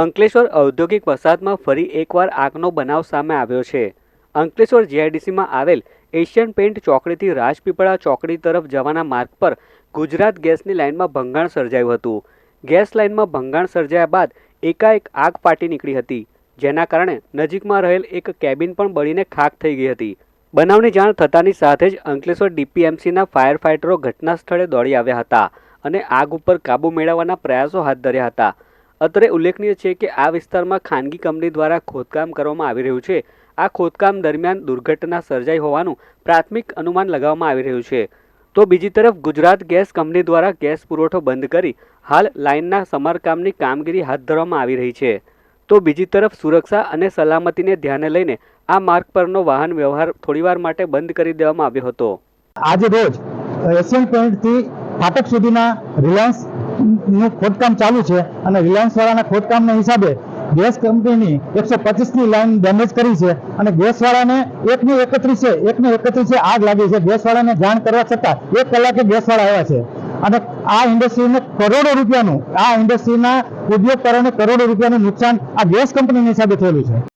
અંકલેશ્વર ઔદ્યોગિક વસાહતમાં ફરી એકવાર આગનો બનાવ સામે આવ્યો છે. અંકલેશ્વર જીઆઈડીસીમાં આવેલ એશિયન પેઇન્ટ ચોકડીથી રાજપીપળા ચોકડી તરફ જવાના માર્ગ પર ગુજરાત ગેસની લાઇનમાં ભંગાણ સર્જાયું હતું. ગેસ લાઇનમાં ભંગાણ સર્જાયા બાદ એકાએક આગ ફાટી નીકળી હતી, જેના કારણે નજીકમાં રહેલ એક કેબિન પણ બળીને ખાક થઈ ગઈ હતી. બનાવની જાણ થતાની સાથે જ અંકલેશ્વર ડીપીએમસીના ફાયર ફાઇટરો ઘટના સ્થળે દોડી આવ્યા હતા અને આગ ઉપર કાબૂ મેળવવાના પ્રયાસો હાથ ધર્યા હતા. અત્રે ઉલ્લેખનીય છે કે આ વિસ્તારમાં ખાનગી કંપની દ્વારા ખોદકામ કરવામાં આવી રહ્યું છે. આ ખોદકામ દરમિયાન દુર્ઘટના સર્જાઈ હોવાનું પ્રાથમિક અનુમાન લગાવવામાં આવી રહ્યું છે. તો બીજી તરફ ગુજરાત ગેસ કંપની દ્વારા ગેસ પુરવઠો બંધ કરી હાલ લાઇનના સમારકામની કામગીરી હાથ ધરવામાં આવી રહી છે. તો બીજી તરફ સુરક્ષા અને સલામતીને ધ્યાને લઈને આ માર્ગ પરનો વાહન વ્યવહાર થોડીવાર માટે બંધ કરી દેવામાં આવ્યો હતો. આજે રોજ એશિયન પોઈન્ટથી ફાટક સુધીના રિલાયન્સ નું ખોદકામ ચાલુ છે અને રિલાયન્સ વાળાના ખોદકામના હિસાબે ગેસ કંપનીની એકસો પચીસની લાઈન ડેમેજ કરી છે અને ગેસવાળાને એકને એકત્રીસે એકને એકત્રીસે આગ લાગી છે. ગેસવાળાને જાણ કરવા છતાં એક કલાકે ગેસવાળા આવ્યા છે. અને આ ઇન્ડસ્ટ્રીને કરોડો રૂપિયાનું, આ ઇન્ડસ્ટ્રીના ઉદ્યોગકારોને કરોડો રૂપિયાનું નુકસાન આ ગેસ કંપનીની હિસાબે થયેલું છે.